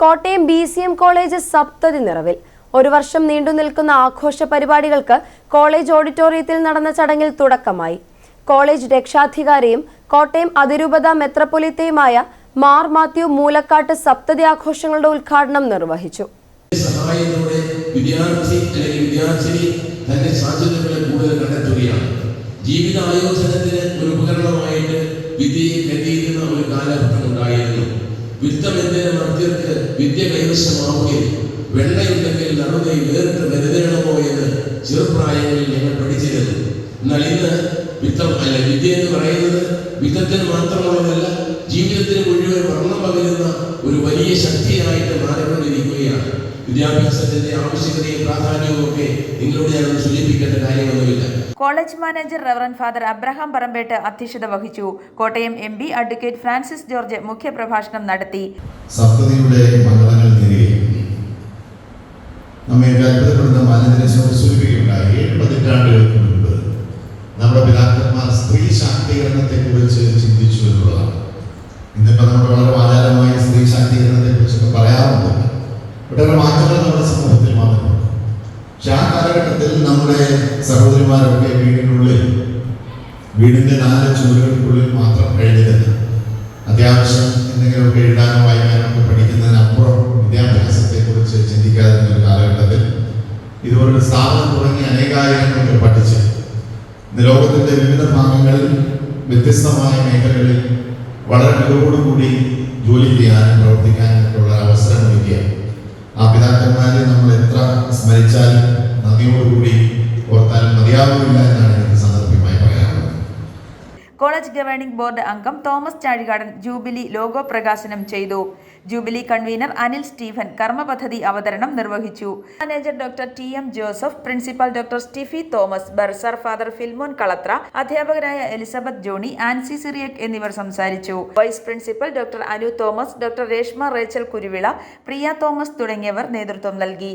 Kottayam B C M college സപ്തതി നിറവിൽ. ഒരു വർഷം നീണ്ടു നിൽക്കുന്ന ആഘോഷ പരിപാടികൾക്ക് കോളേജ് ഓഡിറ്റോറിയത്തിൽ നടന്ന ചടങ്ങിൽ തുടക്കമായി. കോളേജ് രക്ഷാധികാരിയും കോട്ടയം അതിരൂപത മെത്രപ്പൊലിത്തയുമായ മാർ മാത്യു മൂലക്കാട്ട് സപ്തതി ആഘോഷങ്ങളുടെ ഉദ്ഘാടനം നിർവഹിച്ചു. സഹായത്തോടെ വിദ്യാർത്ഥി തന്റെ ഒരു ഉപകരണമായിട്ട് വിദ്യയെ കരുതിയിരുന്ന ഒരു കാലഘട്ടം ഉണ്ടായിരുന്നു വിത്തമെന്തിന് മധ്യർക്ക് വിദ്യ കൈവശമാവുകയും വെള്ളയുണ്ടെങ്കിൽ നടുകയും വേറിട്ട് കരുതേണമോ എന്ന് ചെറുപ്രായങ്ങളിൽ ഞങ്ങൾ പഠിച്ചിരുന്നു. എന്നാൽ ഇന്ന് വിത്തം അല്ല വിദ്യ എന്ന് പറയുന്നത് വിത്തത്തിന് മാത്രമുള്ളതല്ല ജീവിതത്തിന് മുഴുവൻ വർണം പകരുന്ന ഒരു വലിയ ശക്തിയായിട്ട് മാറിക്കൊണ്ടിരിക്കുകയാണ് വിദ്യാഭ്യാസത്തിന്റെ ആവശ്യകതയും പ്രാധാന്യവും ഒക്കെ നിങ്ങളോട് ഞാൻ സൂചിപ്പിക്കേണ്ട കാര്യമൊന്നുമില്ല college manager reverend father Abraham Parambettu അധ്യക്ഷത വഹിച്ചു. Kottayam M P advocate Francis George മുഖ്യപ്രഭാഷണം നടത്തി. സപ്തതിയുടെ മംഗളങ്ങൾ നേരുകയും നമ്മെ അത്ഭുതപ്പെടുന്ന മാനന്ദനേശ്വരം സൂചിപ്പിക്കുകയുണ്ടായി. ഏഴ് പതിറ്റാണ്ടുകൾക്ക് മുൻപ് നമ്മുടെ പിതാക്കന്മാർ സ്ത്രീ ശാക്തീകരണത്തെ കുറിച്ച് ചിന്തിച്ചു എന്നുള്ളതാണ്. ഇന്നിപ്പോൾ നമ്മൾ വളരെ ആചാരമായ സ്ത്രീ ശാക്തീകരണത്തെ കുറിച്ചൊക്കെ പറയാറുണ്ട്. ഒട്ടേറെ കാലഘട്ടത്തിൽ നമ്മുടെ സഹോദരിമാരൊക്കെ വീടിനുള്ളിൽ വീടിന്റെ നാല് ചുവരുകൾക്കുള്ളിൽ മാത്രം കഴിഞ്ഞിരുന്നു. അത്യാവശ്യം എന്തെങ്കിലുമൊക്കെ എഴുതാനോ വായിക്കാനോ ഒക്കെ പഠിക്കുന്നതിനപ്പുറം വിദ്യാഭ്യാസത്തെ കുറിച്ച് ചിന്തിക്കാതെ ഒരു കാലഘട്ടത്തിൽ ഇതുപോലൊരു സ്ഥാപനം തുടങ്ങി അനേകായിരങ്ങളൊക്കെ പഠിച്ച് ഇന്ന് വിവിധ ഭാഗങ്ങളിൽ വ്യത്യസ്തമായ മേഖലകളിൽ വളരെ മികവോടുകൂടി ജോലി ചെയ്യാനും പ്രവർത്തിക്കാനും നന്ദിയോടുകൂടി ഓർത്താൽ മതിയാവില്ല എന്നാണ് കോളേജ് ഗവേണിംഗ് ബോർഡ് അംഗം തോമസ് ചാഴികാടൻ ജൂബിലി ലോഗോ പ്രകാശനം ചെയ്തു. ജൂബിലി കൺവീനർ അനിൽ സ്റ്റീഫൻ കർമ്മപദ്ധതി അവതരണം നിർവഹിച്ചു. Manager doctor T M Joseph principal doctor Stiffy Thomas bursar father Philemon Kalathra അധ്യാപകരായ എലിസബത്ത് ജോണി ആൻസി സിറിയക് എന്നിവർ സംസാരിച്ചു. Vice principal doctor Anu Thomas doctor Reshma Rachel Kuruvila Priya Thomas തുടങ്ങിയവർ നേതൃത്വം നൽകി.